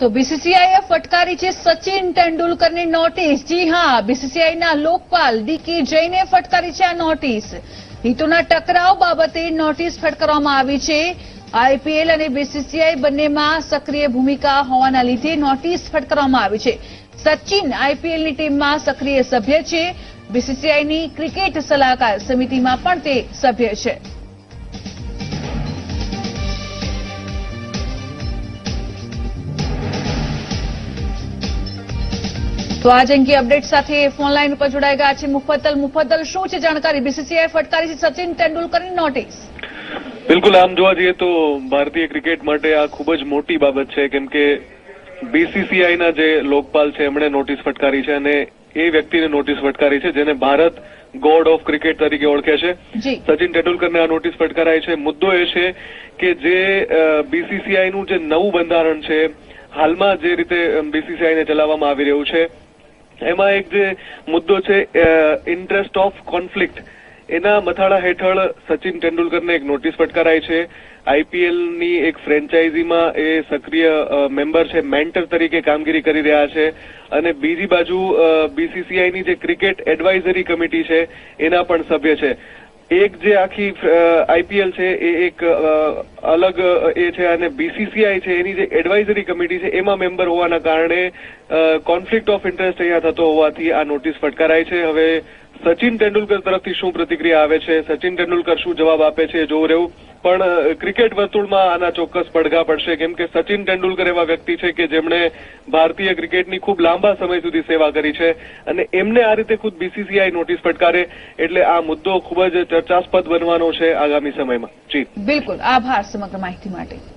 તો બીસીસીઆઈએ ફટકારી છે સચિન તેંડુલકરની નોટિસ. જી હા બીસીસીઆઈના લોકપાલ ડીકે જૈને ફટકારી છે આ નોટિસ. હિતોના ટકરાવ બાબતે નોટિસ ફટકારવામાં આવી છે. આઈપીએલ અને બીસીસીઆઈ બંનેમાં સક્રિય ભૂમિકા હોવાના લીધે નોટિસ ફટકારવામાં આવી છે. સચિન આઈપીએલની ટીમમાં સક્રિય સભ્ય છે. બીસીસીઆઈની ક્રિકેટ સલાહકાર સમિતિમાં પણ તે સભ્ય છે. તો આજ અંગે અપડેટ સાથે ફોન લાઈન ઉપર જોડાઈ ગયા છે મુફદ્દલ. મુફદ્દલ શું છે જાણકારી? બીસીસીઆઈ ફટકારી છે સચિન તેંડુલકરની નોટિસ. બિલકુલ આમ જોવા જઈએ તો ભારતીય ક્રિકેટ માટે આ ખૂબ જ મોટી બાબત છે કેમ કે બીસીસીઆઈના જે લોકપાલ છે એમણે નોટિસ ફટકારી છે અને એ વ્યક્તિને નોટિસ ફટકારી છે જેને ભારત ગોડ ઓફ ક્રિકેટ તરીકે ઓળખે છે. સચિન તેંડુલકરને આ નોટિસ ફટકારાઈ છે. મુદ્દો એ છે કે જે બીસીસીઆઈનું જે નવું બંધારણ છે હાલમાં જે રીતે બીસીસીઆઈને ચલાવવામાં આવી રહ્યું છે એમાં એક જે મુદ્દો છે ઇન્ટરેસ્ટ ઓફ કોન્ફ્લિક્ટ એના મથાળા હેઠળ સચિન તેંડુલકરને એક નોટિસ ફટકારાઈ છે. આઈપીએલની એક ફ્રેન્ચાઇઝીમાં એ સક્રિય મેમ્બર છે મેન્ટર તરીકે કામગીરી કરી રહ્યા છે. અને બીજી બાજુ બીસીસીઆઈની જે ક્રિકેટ એડવાઇઝરી કમિટી છે, એના પણ સભ્ય છે. એક જે આખી આઈપીએલ છે, એ એક અલગ એ છે અને બીસીસીઆઈ છે, એની જે એડવાઇઝરી કમિટી છે, એમાં મેમ્બર હોવાના કારણે કોન્ફ્લિક્ટ ઓફ ઇન્ટરેસ્ટ અહીંયા થતો હોવાથી આ નોટિસ ફટકારાય છે. હવે, સચિન તેંડુલકર તરફથી શું પ્રતિક્રિયા આવે છે? સચિન તેંડુલકર શું જવાબ આપે છે? જોવું રહ્યું. પણ ક્રિકેટ વર્તુળમાં આના ચોક્કસ પડઘા પડશે. કેમ કે સચિન તેંડુલકર એવા વ્યક્તિ છે કે જેમણે ભારતીય ક્રિકેટની ખૂબ લાંબા સમય સુધી સેવા કરી છે અને એમને આ રીતે ખુદ બીસીસીઆઈ નોટિસ ફટકારે એટલે આ મુદ્દો ખૂબ જ ચર્ચાસ્પદ બનવાનો છે આગામી સમયમાં. જી. બિલકુલ. આભાર સમગ્ર માહિતી માટે.